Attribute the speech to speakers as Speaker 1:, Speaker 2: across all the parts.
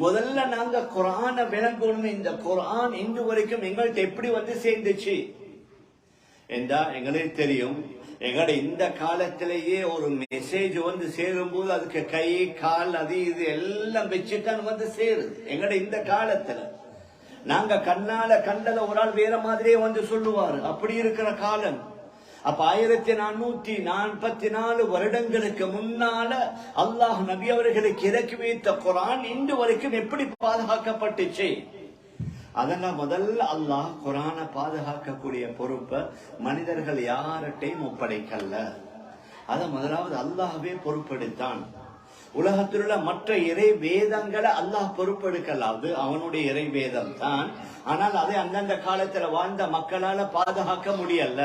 Speaker 1: முதல்ல நாங்க குரான விளங்கணும் இந்த குரான் இன்று வரைக்கும் எங்கள்கிட்ட எப்படி வந்து சேர்ந்துச்சு? என்றா எங்களுக்கு தெரியும். எங்கட இந்த காலத்திலேயே ஒரு மெசேஜ் வந்து சேரும் போது அதுக்கு கை கால் அது இது எல்லாம் வச்சுட்டான் வந்து சேருது. எங்கட இந்த காலத்துல. நாங்க கண்ணால கண்டத ஒரு ஆள் வேற மாதிரியே வந்து சொல்லுவாரு. அப்படி இருக்கிற காலம். அப்ப ஆயிரத்தி நானூத்தி நாற்பத்தி நாலு வருடங்களுக்கு முன்னால அல்லாஹ் நபி அவர்களுக்கு இறக்கி வைத்த குரான் இன்று வரைக்கும் எப்படி பாதுகாக்கப்பட்டுச்சு? அதெல்லாம் முதல்ல அல்லாஹ் குரானை பாதுகாக்கக்கூடிய பொறுப்பை மனிதர்கள் யார்கிட்டையும் ஒப்படைக்கல்ல அத முதலாவது அல்லாஹவே பொறுப்பெடுத்தான். உலகத்தில் உள்ள மற்ற இறை வேதங்களை அல்லாஹ் பொறுப்பெடுக்கல. அது அவனுடைய இறை வேதம் தான் ஆனால் அதை அந்தந்த காலத்துல வாழ்ந்த மக்களால பாதுகாக்க முடியல.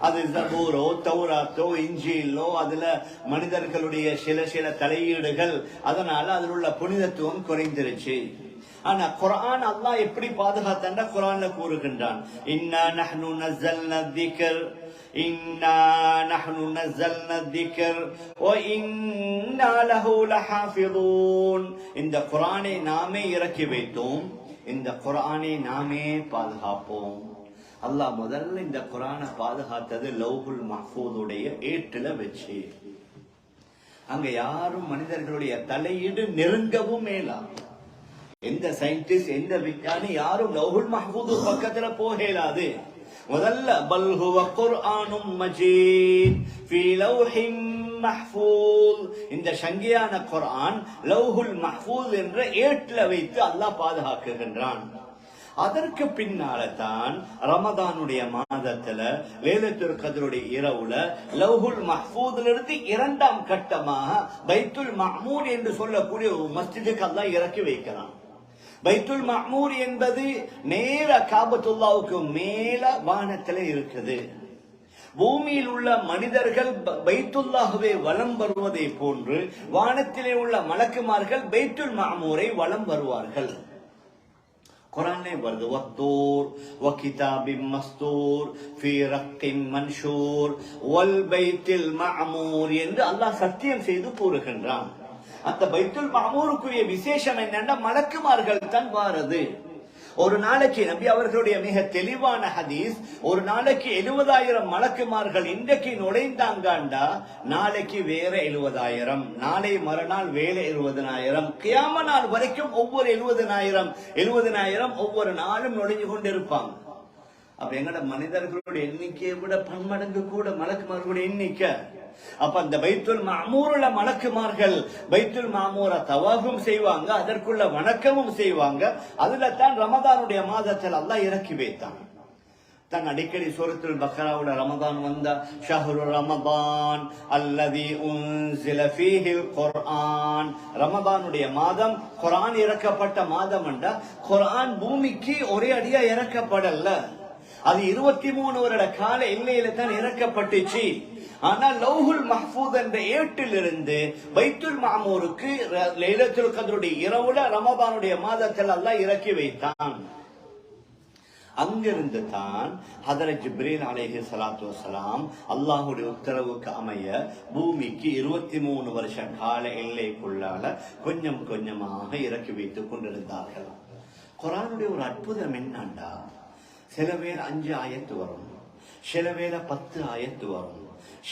Speaker 1: அது ஜபூரோ தௌராத்தோ இஞ்சியிலோ அதுல மனிதர்களுடைய சில சில தலையீடுகள். அதனால அதில் உள்ள புனிதத்துவம் குறைந்துருச்சு. ஆனா குரான் அல்லாஹ் எப்படி பாதுகாத்தாண்டா குரான்ல கூறுகின்றான். இன்னா நஹ்னு நஸல்னா திக்ர் இன்னா நஹ்னு நஸல்னா திக்ர் வ இன்னா லஹு லஹாஃபிதூன். இந்த குரானை நாமே இறக்கி வைத்தோம். இந்த குரானை நாமே பாதுகாப்போம். அல்லாஹ் முதல்ல இந்த குரானை பாதுகாத்தது லௌஹுல் மஹ்பூதுடைய ஏட்டுல வச்சு. அங்க யாரும் மனிதர்களுடைய தலையீடு நெருங்கவும் மேலாம் எந்த சயின்டிஸ்ட் எந்த விஞ்ஞானி யாரும் லௌஹுல் மஹ்பூது பக்கத்துல போக இயலாது முதல்ல பல் ஹுவ குர்ஆனும் மஜீத் ஃபீ லௌஹின் மஹ்ஃபூஸ் இந்த சங்கியான குர்ஆன் லௌஹுல் மஹ்பூஸ் என்ற ஏட்டுல வைத்து அல்லாஹ் பாதுகாக்குகின்றான். அதற்கு பின்னால தான் ரமதானுடைய மாதத்துல லேலத்துல் கதருடைய இரவுல லவ்ஹுல் மஹ்பூதுல இருந்து இரண்டாம் கட்டமாக பைத்துல் மஹ்மூர் என்று சொல்லக்கூடிய ஒரு மஸ்ஜிதுக்கு அல்லா இறக்கி வைக்கிறான். பைத்துல் மஹ்மூர் என்பது நேர காபத்துல்லாவுக்கு மேல வானத்துல இருக்குது. பூமியில் உள்ள மனிதர்கள் பைத்துல்லாகவே வலம் வருவதை போன்று வானத்திலே உள்ள மலக்குமார்கள் பைத்துல் மாமூரை வலம் வருவார்கள். குரானே வருது வத்தூர் வகிதாபிம் மஸ்தூர் ஃபீ ரக்கிம் மன்ஷூர் வல் பைத்தில் மஅமூர் என்று அல்லாஹ் சத்தியம் செய்து கூறுகின்றான் அந்த பைத்துல் மாமூருக்குரிய விசேஷம் என்னன்னா மலக்குமார்கள் தான் வாரது ஒரு நாளைக்கு நபி அவர்களுடைய மிக தெளிவான ஹதீஸ் ஒரு நாளைக்கு எழுபதாயிரம் மலக்குமார்கள் இன்றைக்கு நுழைந்தாங்காண்டா நாளைக்கு வேற எழுபதாயிரம். நாளை மறுநாள் வேற எழுபதனாயிரம். கியாம நாள் வரைக்கும் ஒவ்வொரு எழுபதனாயிரம் எழுபதனாயிரம் ஒவ்வொரு நாளும் நுழைஞ்சு கொண்டிருப்பாங்க. அப்ப எங்கட மனிதர்களுடைய எண்ணிக்கையை விட பன்மடங்கு கூட மலக்குமார்களுடைய எண்ணிக்கை. அப்ப அந்த பைத்துல் மாமூருள்ள மலக்குமார்கள் பைத்துல் மாமூர தவாகும் செய்வாங்க அதற்குள்ள வணக்கமும் செய்வாங்க. அதுல தான் ரமதானுடைய மாதத்தில் அல்லாஹ் இறக்கி வைத்தான். தான் அடிக்கடி சூரத்துல் பக்ராவுட ரமதான் வந்த ஷஹரு ரமதான் அல்லதி உன்சில ஃபீஹில் குர்ஆன். ரமதானுடைய மாதம் குர்ஆன் இறக்கப்பட்ட மாதம் என்றா குர்ஆன் பூமிக்கு ஒரே அடியா இறக்கப்படல. அது இருபத்தி மூணு வருட கால எல்லையில தான் இறக்கப்பட்டுச்சு. ஆனால் லௌஹுல் மஹ்பூத் என்ற ஏட்டிலிருந்து பைத்துல் மாமூருக்கு லைலத்துல் கதருடைய இரவுல ரமபானுடைய மாதத்தில் அல்லாஹ் இறக்கி வைத்தான். அங்கிருந்து தான் ஹதரத் ஜிப்ரீல் அலேஹி சலாத்து வஸலாம் அல்லாஹுடைய உத்தரவுக்கு அமைய பூமிக்கு இருபத்தி மூணு வருஷ கால எல்லைக்குள்ளால கொஞ்சம் கொஞ்சமாக இறக்கி வைத்துக் கொண்டிருந்தார்கள். குரானுடைய ஒரு அற்புதம் என்னண்டா? சில பேர் அஞ்சு ஆயத்து வரும். சில வேளை பத்து ஆயத்து வரும்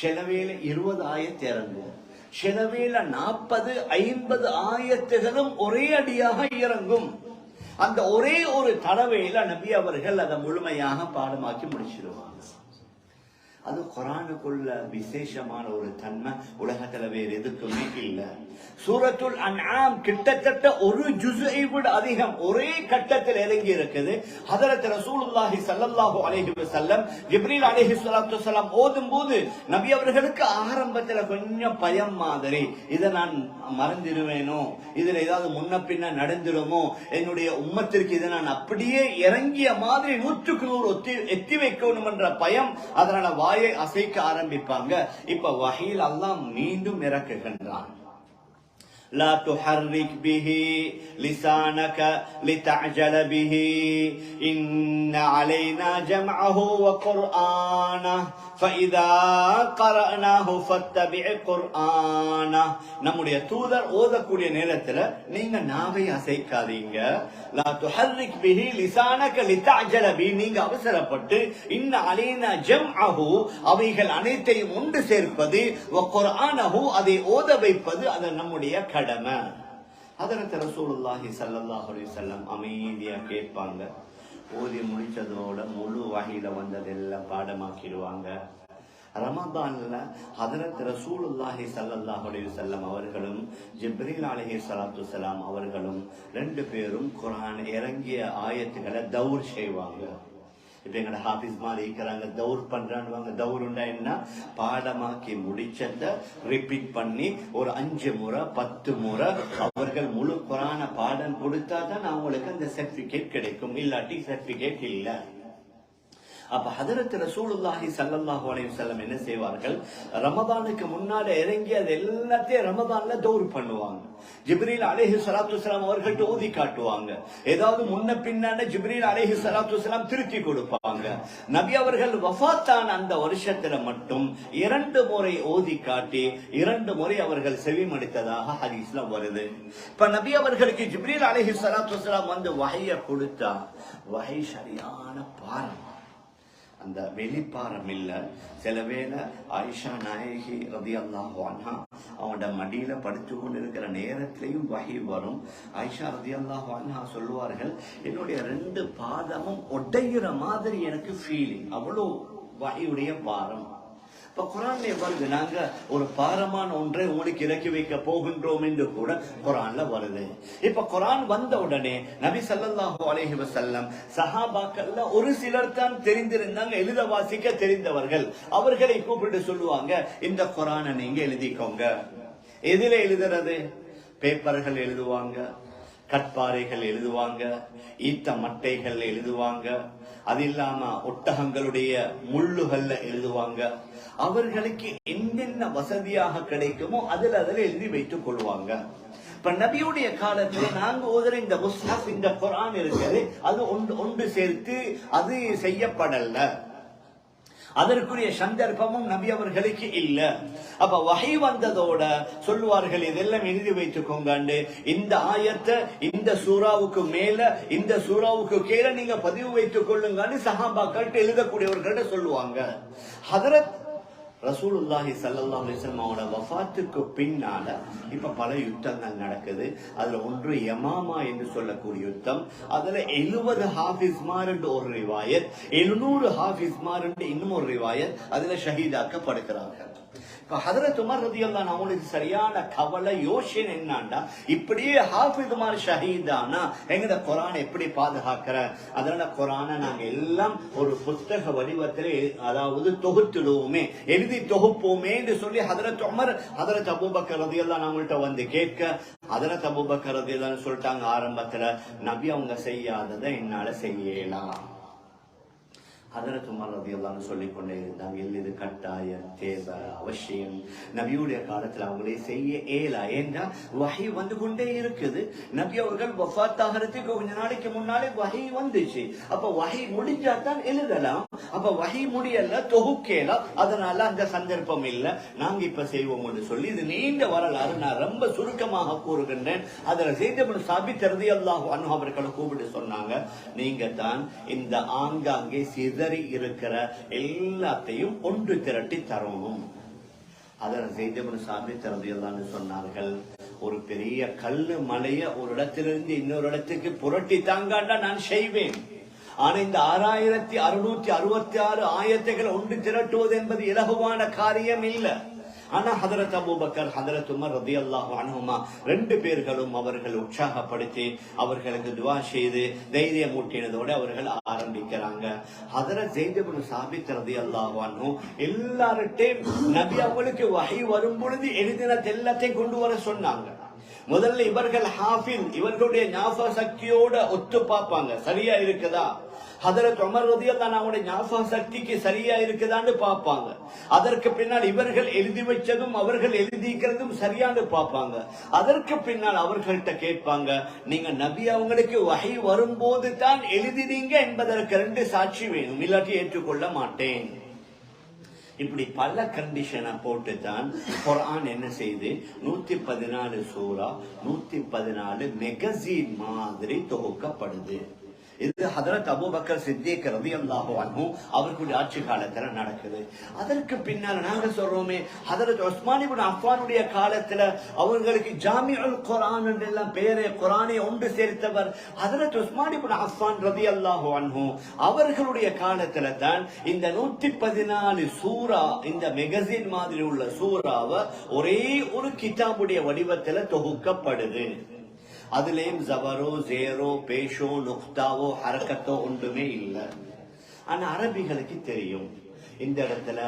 Speaker 1: சில வேளை இருபது ஆயத்து இறங்கும். சில வேளை நாற்பது ஐம்பது ஆயத்துகளும் ஒரே அடியாக இறங்கும். அந்த ஒரே ஒரு தடவையில நபி அவர்கள் அதை முழுமையாக பாடமாக்கி முடிச்சிருவாங்க. அது குரானுக்குள்ள விசேஷமான ஒரு தன்மை. உலகத்துல வேறு எதுக்குமே இல்லை. சூரத்துல் அன்ஆம் கிட்டத்தட்ட ஒரு ஜுஸை விட அதிகம் ஒரே கட்டத்தில் இறங்கி இருக்குது. ஹதரத் ரசூலுல்லாஹி ஸல்லல்லாஹு அலைஹி வஸல்லம் ஜிப்ரீல் அலைஹி ஸலாத்து வஸலாம் ஓதும் போது நபி அவர்களுக்கு ஆரம்பத்தில் கொஞ்சம் பயம் மாதிரி. இதை நான் மறந்துடுவேனோ இதுல ஏதாவது முன்ன பின்ன நடந்துடுமோ என்னுடைய உம்மத்திற்கு இதை நான் அப்படியே இறங்கிய மாதிரி நூற்றுக்கு நூறு ஒத்தி எத்தி வைக்கணும் என்ற பயம் அதனால வாயை அசைக்க ஆரம்பிப்பாங்க. இப்ப வகையில் அல்லாஹ் மீண்டும் இறக்குகின்றான். لا تحرك به لسانك لتعجل به إن علينا جمعه وقرآنه فَإِذَا قَرَأْنَاهُ فَاتَّبِعْ قُرْآنَهُ நம்முடைய தூதர் ஓதக்கூடிய நேரத்துல நீங்க நாவை அசைக்காதீங்க லா துஹர்ரிக் பிஹி லிசானக லிதஅஜல பி நீங்க அவசரப்பட்டு இன்ன அலைனா ஜம்அஹு அவைகள் அனைத்தையும் ஒன்று சேர்ப்பது வ குர்ஆனஹு அதை ஓத வைப்பது அது நம்முடைய கடமை ஹதரத் ரசூலுல்லாஹி ஸல்லல்லாஹு அலைஹி அமைதியாக கேட்பாங்க. ஓதி முடிச்சதோட முழு வகையில் வந்ததெல்லாம் பாடமாக்கிடுவாங்க. ரமதான்ல ஹதரத் ரசூலுல்லாஹி சல்லல்லாஹ் அலைஹி வஸல்லம் அவர்களும் ஜிப்ரீல் அலஹி சலாத்து சலாம் அவர்களும் ரெண்டு பேரும் குரான் இறங்கிய ஆயத்துக்களை தௌர் செய்வாங்க. இப்ப எங்கட ஹாஃபிஸ் மாதிரி இருக்கிறாங்க தௌர் பண்றான்னு தௌருண்டா என்ன? பாடமாக்கி முடிச்சத ரிப்பீட் பண்ணி ஒரு அஞ்சு முறை பத்து முறை அவர்கள் முழு குரான பாடம் கொடுத்தா தான் அவங்களுக்கு அந்த சர்டிபிகேட் கிடைக்கும். இல்லாட்டி சர்டிபிகேட் இல்லை. அப்ப ஹதரத் ரசூலுல்லாஹி ஸல்லல்லாஹு அலைஹி வஸல்லம் என்ன செய்வார்கள்? ரமதானுக்கு முன்னால இறங்கி அது எல்லாத்தையும் ரமதான்ல தௌர் பண்ணுவாங்க. ஜிப்ரீல் அலைஹி ஸலாத்து வஸலாம் அவர்கள்ட்ட ஓதி காட்டுவாங்க. ஏதாவது முன்ன பின்னான ஜிப்ரீல் அலைஹி ஸலாத்து வஸலாம் திருத்தி கொடுப்பாங்க. நபி அவர்கள் வஃபாத்தான அந்த வருஷத்துல மட்டும் இரண்டு முறை ஓதி காட்டி இரண்டு முறை அவர்கள் செவிமடித்ததாக ஹதீஸ்ல வருது. இப்ப நபி அவர்களுக்கு ஜிப்ரீல் அலைஹி ஸலாத்து வஸலாம் வந்து வகைய கொடுத்தா வகை சரியான பாரம். அந்த வெளிப்பாரம் இல்லை சில வேளை ஆயிஷா நாயகி ரதி அல்லாஹ் அவனோட மடியில் படுத்து கொண்டு இருக்கிற நேரத்திலையும் வகை வரும். ஆயிஷா ரதி அல்லாஹ் சொல்லுவார்கள் என்னுடைய ரெண்டு பாதமும் ஒட்டைகிற மாதிரி எனக்கு ஃபீலிங் அவ்வளோ வகையுடைய பாரம். இப்ப குரான்ல வருது. நாங்க ஒரு பாரமான ஒன்றை உங்களுக்கு இறக்கி வைக்க போகின்றோம் என்று கூட குரான்ல வருது. இப்ப குரான் வந்த உடனே நபி சல்லாஹூ அலஹி வசல்லம் சஹாபாக்கள்ல ஒரு சிலர் தான் தெரிந்திருந்தாங்க எழுத வாசிக்க தெரிந்தவர்கள். அவர்களை கூப்பிட்டு சொல்லுவாங்க இந்த குரானை நீங்க எழுதிக்கோங்க. எதுல எழுதுறது? பேப்பர்கள் எழுதுவாங்க கட்பாறைகள் எழுதுவாங்க ஈத்த மட்டைகள் எழுதுவாங்க அது இல்லாம ஒட்டகங்களுடைய முள்ளுகள்ல எழுதுவாங்க. அவர்களுக்கு என்னென்ன வசதியாக கிடைக்குமோ அதில் அதில் எழுதி வைத்துக் கொள்வாங்க. இப்ப நபியுடைய காலத்துல நாங்க ஓதுற இந்த முஸ்ஹப் இந்த குரான் இருக்கிறது அது ஒன்று ஒன்று சேர்த்து அது செய்யப்படல. அதற்குரிய சந்தர்ப்பமும் நபி அவர்களுக்கு இல்ல. அப்ப வகை வந்ததோட சொல்லுவார்கள் இதெல்லாம் எழுதி வைத்துக்கோங்க இந்த ஆயத்தை இந்த சூறாவுக்கு மேல இந்த சூறாவுக்கு கீழே நீங்க பதிவு வைத்துக் கொள்ளுங்கன்னு சஹாபாக்கள்கிட்ட எழுதக்கூடியவர்கள்ட்ட சொல்லுவாங்க. ஹதரத் ரசூலுல்லாஹி ஸல்லல்லாஹு அலைஹி வஸல்லம் வஃபாத்துக்கு பின்னால இப்ப பல யுத்தங்கள் நடக்குது. அதுல ஒன்று யமாமா என்று சொல்லக்கூடிய யுத்தம். அதுல எழுபது ஹாஃபிஸ்மார் என்று ஒரு ரிவாயத் எழுநூறு ஹாஃபிஸ்மார் என்று இன்னும் ஒரு ரிவாயத் அதுல ஷஹீதாக்கப்படுகிறார்கள். இப்ப ஹதரத் உமர் ரதியல்லாஹு அவங்களுக்கு சரியான கவலை யோசனை என்னன்னா இப்படியே ஹாஃபிதுமார் ஷஹீதானா எங்கட குரானை எப்படி பாதுகாக்கிற? அதனால குரானை நாங்க எல்லாம் ஒரு புத்தக வடிவத்தில் அதாவது தொகுத்துடுவோமே எழுதி தொகுப்போமே என்று சொல்லி ஹதரத் உமர் ஹதரத் அபூபக்கர் ரதியல்லாஹு அவங்கள்ட்ட வந்து கேட்க ஹதரத் அபூபக்கர் ரதியல்லாஹு சொல்லிட்டாங்க ஆரம்பத்துல நபி அவங்க செய்யாததை என்னால செய்யலாம். ஹதரத் உமர் சொல்லிக்கொண்டே இருந்தாங்க இல்லை இது கட்டாயம் தேவை அவசியம். நபியுடைய காலத்துல அவங்களே செய்ய ஏலா ஏன்னா வகை வந்து கொண்டே இருக்குது. நபி அவர்கள் வஃத்தாகிறதுக்கு கொஞ்ச நாளைக்கு முன்னாலே வகை வந்துச்சு. அப்ப வகை முடிஞ்சா தான் எழுதலாம். அப்ப வகை முடியல தொகுக்கலாம். அதனால அந்த சந்தர்ப்பம் இல்ல. நாங்க இப்ப செய்வோம்னு சொல்லி இது நீண்ட வரலாறு. நான் ரொம்ப சுருக்கமாக கூறுகின்றேன். அதில் செய்த சாபித் ரதியல்லாஹு அன்ஹு அவர்களை கூப்பிட்டு சொன்னாங்க நீங்க தான் இந்த ஆங்காங்கே சிதறி இருக்கிற எல்லாத்தையும் ஒன்று திரட்டி தரணும். அதில் செய்தவன் சாமி திறந்து சொன்னார்கள். ஒரு பெரிய கல்லு மலைய ஒரு இடத்திலிருந்து இன்னொரு இடத்துக்கு புரட்டி தாங்காண்டா நான் செய்வேன். ஆனா இந்த ஆறாயிரத்தி அறுநூத்தி அறுபத்தி ஆறு ஆயத்தைகள் ஒன்று திரட்டுவது என்பது இலகுவான காரியம் இல்லை ஆனா ஹதரத் அபூபக்கர் ஹதரத் உமர் ரதி அல்லாஹு அனுமா ரெண்டு பேர்களும் அவர்கள் உற்சாகப்படுத்தி அவர்களுக்கு துவா செய்து தைரியம் ஊட்டினதோடு அவர்கள் ஆரம்பிக்கிறாங்க. ஹதரத் ஜெய்தபுல் சாபித் ரதி அல்லாஹு அனு எல்லார்ட்டையும் நபி அவங்களுக்கு வகை வரும் பொழுது எழுதினது எல்லாத்தையும் கொண்டு வர சொன்னாங்க. முதல்ல இவர்கள் ஹாஃபில் இவர்களுடைய ஞாபக சக்தியோட ஒத்து பார்ப்பாங்க. சரியா இருக்குதா? ஹதரத் உமர் ரதியல்லாஹு அவங்களுடைய ஞாபக சக்திக்கு சரியா இருக்குதான்னு பார்ப்பாங்க. அதற்கு பின்னால் இவர்கள் எழுதி வச்சதும் அவர்கள் எழுதிக்கிறதும் சரியான்னு பார்ப்பாங்க. அதற்கு பின்னால் அவர்கள்ட்ட கேட்பாங்க நீங்க நபி அவங்களுக்கு வகை வரும்போது தான் எழுதினீங்க என்பதற்கு ரெண்டு சாட்சி வேணும். இல்லாட்டி ஏற்றுக்கொள்ள மாட்டேன். இப்படி பல கண்டிஷனை போட்டு தான் குரான் என்ன செய்து நூத்தி பதினாலு சூரா நூத்தி பதினாலு மெகசின் மாதிரி தொகுக்கப்படுது. இது ஹதரத் அபூபக்கர் சித்திக் அல்லாஹோ அன்பும் அவர்களுடைய ஆட்சி காலத்துல நடக்குது. அதற்கு பின்னால் நாங்க சொல்றோமே ஹதரத் உஸ்மான் அஃபானுடைய காலத்துல அவர்களுக்கு ஜாமிஉல் குரான் எல்லாம் பேரே குரானை ஒன்று சேர்த்தவர் ஹதரத் உஸ்மான் அஃபான் ரவி அல்லாஹோ அன்பும் அவர்களுடைய காலத்துல தான் இந்த நூத்தி பதினாலு சூரா இந்த மெகசின் மாதிரி உள்ள சூறாவை ஒரே ஒரு கிதாபுடைய வடிவத்துல தொகுக்கப்படுது. அதுலேயும் ஜபரோ ஜேரோ பேஷோ நுக்தாவோ ஹரக்கத்தோ ஒன்றுமே இல்லை ஆனா அரபிகளுக்கு தெரியும் இந்த இடத்துல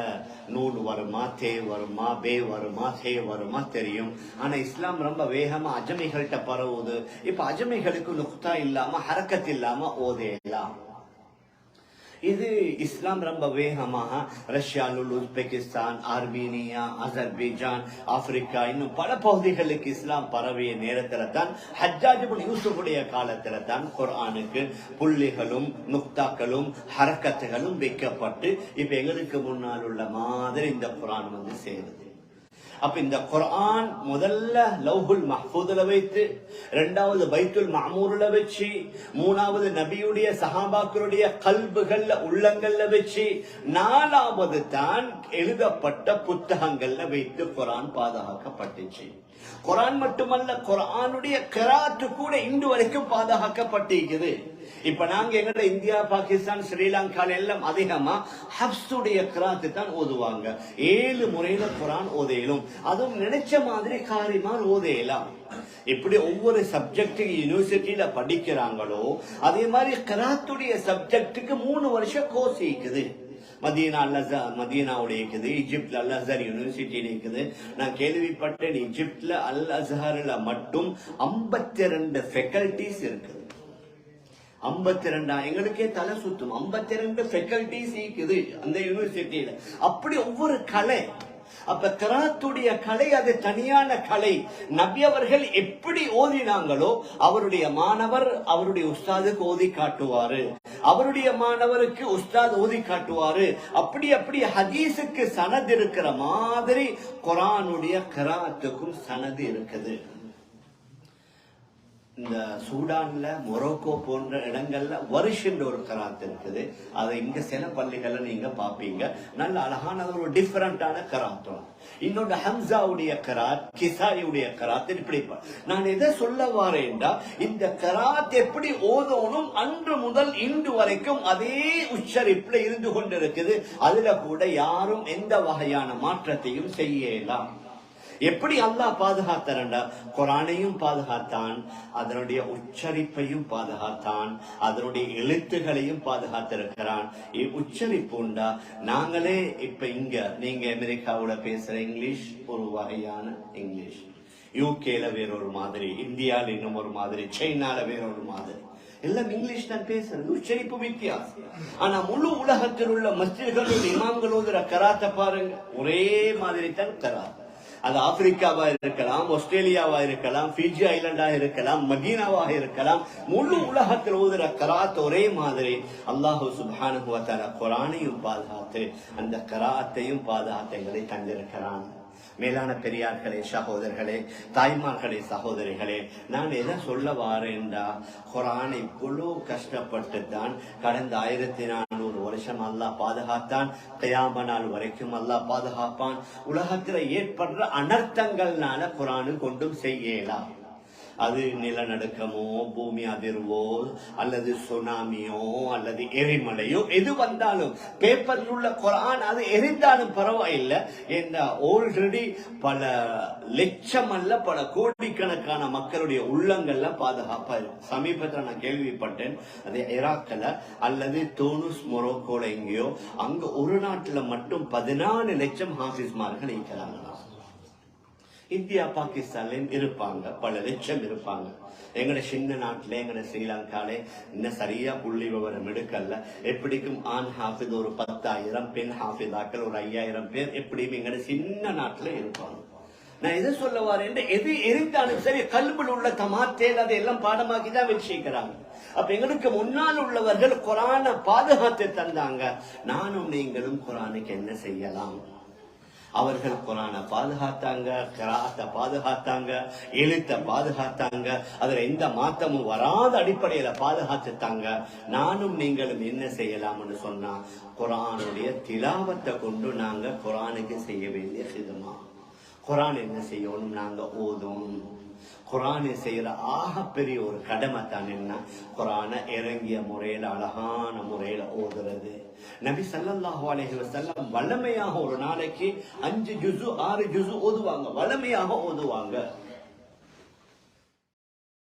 Speaker 1: நூல் வருமா தே வருமா பே வருமா ஹே வருமா தெரியும் ஆனா இஸ்லாம் ரொம்ப வேகமா அஜமைகள்கிட்ட பரவுது இப்ப அஜமைகளுக்கு நுக்தா இல்லாம ஹரக்கத் இல்லாம ஓதேலாம் இது இஸ்லாம் ரொம்ப வேகமாக ரஷ்யாவில் உஸ்பெகிஸ்தான் ஆர்மீனியா அசர்பைஜான் ஆப்பிரிக்கா இன்னும் பல பகுதிகளுக்கு இஸ்லாம் பரவிய நேரத்தில் தான் ஹஜ்ஜாஜிபுல் யூசுஃபுடைய காலத்துல தான் குர்ஆனுக்கு புள்ளிகளும் நுக்தாக்களும் ஹரக்கத்துகளும் வைக்கப்பட்டு இப்போ எங்களுக்கு முன்னால் உள்ள மாதிரி இந்த குரான் வந்து சேருது. அப்ப இந்த குரான் முதல்ல லவ்ஹுல் மஹ்பூதுல வைத்து இரண்டாவது பைத்துல் மாமூர்ல வச்சு மூணாவது நபியுடைய சஹாபாக்களுடைய கல்புகள்ல உள்ளங்கள்ல வச்சு நாலாவது தான் எழுதப்பட்ட புத்தகங்கள்ல வைத்து குரான் பாதுகாக்கப்பட்டுச்சு. குரான் மட்டுமல்ல குரானுடைய கராத்து கூட இன்று வரைக்கும் பாதுகாக்கப்பட்டிருக்குது. இப்ப நாங்க எங்கட இந்தியா பாகிஸ்தான் ஸ்ரீலங்கால எல்லாம் அதிகமா ஹப்ஸுடைய கிராத்து தான் ஓதுவாங்க. ஏழு முறையில குரான் ஓதையிலும் அதுவும் நினைச்ச மாதிரி காரியமா ஓதையலாம் இப்படி ஒவ்வொரு சப்ஜெக்டுக்கு யூனிவர்சிட்டியில படிக்கிறாங்களோ அதே மாதிரி கிராத்துடைய சப்ஜெக்டுக்கு மூணு வருஷம் கோர்ஸ் இருக்குது. மதீனா அல்ல மதீனாவுடைய இருக்குது ஈஜிப்ட்ல அல் அசர் யூனிவர்சிட்டியில இருக்குது. நான் கேள்விப்பட்டேன் ஈஜிப்ட்ல அல் அசஹர்ல மட்டும் ஐம்பத்தி ரெண்டு ஃபெக்கல்டிஸ் இருக்குது. ஐம்பத்தி ரெண்டா எங்களுக்கே தலை சுத்தும் ஐம்பத்தி ரெண்டு ஃபெக்கல்டிஸ் இருக்குது அந்த யூனிவர்சிட்டியில அப்படி ஒவ்வொரு கலை. அப்ப கிராத்துடைய கலை அது தனியான கலை. நபி அவர்கள் எப்படி ஓதினாங்களோ அவருடைய மாணவர் அவருடைய உஸ்தாதுக்கு ஓதி காட்டுவாரு. அவருடைய மாணவருக்கு உஸ்தாத் ஓதி காட்டுவாரு. அப்படி அப்படி ஹதீஸுக்கு சனது இருக்கிற மாதிரி குரானுடைய கிராத்துக்கும் சனது இருக்குது. இந்த சூடான்ல மொரோக்கோ போன்ற இடங்கள்ல வருஷன்ற ஒரு கராத் இருக்குது. அதை இங்க சில பள்ளிகள்ல நீங்க பாப்பீங்க. நல்ல அழகான ஒரு டிஃபரண்டான கராத்தம் இன்னொன்று ஹம்சாவுடைய கராத் கிசாயுடைய கராத் இப்படி நான் எதை சொல்ல வரேன்டா இந்த கராத் எப்படி ஓதோனும் அன்று முதல் இன்று வரைக்கும் அதே உச்சரிப்புல இருந்து கொண்டிருக்குது. அதுல கூட யாரும் எந்த வகையான மாற்றத்தையும் செய்யலாம். எப்படி அல்லாஹ் பாதுகாத்தாரண்டா? குரானையும் பாதுகாத்தான் அதனுடைய உச்சரிப்பையும் பாதுகாத்தான் அதனுடைய எழுத்துகளையும் பாதுகாத்திருக்கிறான். இ- உச்சரிப்பு உண்டா? நாங்களே இப்ப இங்க நீங்க அமெரிக்காவுல பேசுற இங்கிலீஷ் ஒரு வகையான இங்கிலீஷ். யூகேல வேறொரு மாதிரி இந்தியால இன்னும் ஒரு மாதிரி சைனால வேறொரு மாதிரி. எல்லாம் இங்கிலீஷ் தான் பேசுறது உச்சரிப்பு வித்தியாசம். ஆனா முழு உலகத்தில் உள்ள மஸ்ஜித்களோட இமாம்களோட கராத்தை பாருங்க ஒரே மாதிரி தான் கராத் அது ஆப்பிரிக்காவா இருக்கலாம் ஆஸ்திரேலியாவா இருக்கலாம் பிஜி ஐலண்டா இருக்கலாம் மதீனாவாக இருக்கலாம் முழு உலகத்தில் ஊதுற கராத் ஒரே மாதிரி. அல்லாஹு சுப்ஹானஹு குரானையும் பாதுகாத்து அந்த கராத்தையும் பாதுகாத்து எங்களை தந்திருக்கிறான். மேலான பெரியார்களே சகோதரர்களே தாய்மார்களே சகோதரிகளே நான் எதை சொல்ல வாரேன்டா? குரான் இவ்வளோ கஷ்டப்பட்டு தான் கடந்த ஆயிரத்தி நானூறு வருஷம் அல்லா பாதுகாத்தான். கயாம நாள் வரைக்கும் அல்லா பாதுகாப்பான். உலகத்துல ஏற்படுற அனர்த்தங்கள்னால குரானு கொண்டும் செய்யலாம். அது நிலநடுக்கமோ பூமி அதிர்வோ அல்லது சுனாமியோ அல்லது எரிமலையோ எது வந்தாலும் பேப்பரில் உள்ள குரான் அது எரிந்தாலும் பரவாயில்லை. இந்த ஆல்ரெடி பல லட்சம் அல்ல பல கோடிக்கணக்கான மக்களுடைய உள்ளங்கள்ல பாதுகாப்பா இருக்கும் சமீபத்தில் நான் கேள்விப்பட்டேன் அது ஈராக்ல அல்லது தோனுஸ் மொரோக்கோல எங்கேயோ அங்க ஒரு நாட்டுல மட்டும் பதினாலு லட்சம் ஹாஃபிஸ்மார்கள் இருக்கிறாங்களாம். இந்தியா பாகிஸ்தான்லயும் இருப்பாங்க. பல லட்சம் இருப்பாங்க. எங்கட சின்ன நாட்டில் எங்கட ஸ்ரீலங்கால இன்னும் சரியா புள்ளி விவரம் எடுக்கல. எப்படிக்கும் ஆண் ஹாஃபித் ஒரு பத்தாயிரம் பெண் ஹாஃபிதாக்கள் ஒரு ஐயாயிரம் பேர் எப்படியும் எங்கட சின்ன நாட்டில் இருப்பாங்க. நான் எது சொல்ல வரேன் எது எரித்தாலும் சரி கல்வியில் உள்ள தமாத்தேல் அதையெல்லாம் பாடமாக்கி தான் வச்சிருக்கிறாங்க. அப்ப எங்களுக்கு முன்னால் உள்ளவர்கள் குரானை பாதுகாத்து தந்தாங்க. நானும் நீங்களும் குரானுக்கு என்ன செய்யலாம்? அவர்கள் குரானை பாதுகாத்தாங்க கிராத்தை பாதுகாத்தாங்க எழுத்தை பாதுகாத்தாங்க அதுல எந்த மாற்றமும் வராத அடிப்படையில பாதுகாத்துத்தாங்க. நானும் நீங்களும் என்ன செய்யலாம்னு சொன்னா குரானுடைய திலாவத்தை கொண்டு நாங்க குரானுக்கு செய்ய வேண்டிய சிதமா குரான் என்ன செய்யணும் நாங்க ஓதும். குரானை செய்யற ஆகப்பெரிய ஒரு கடமை தான் என்ன? குரானை இறங்கிய முறையில அழகான முறையில ஓதுறது. நபி ஸல்லல்லாஹு அலைஹி வசல்லம் வல்லமையாக ஒரு நாளைக்கு அஞ்சு ஜுசு ஆறு ஜுசு ஓதுவாங்க. வல்லமையாக ஓதுவாங்க.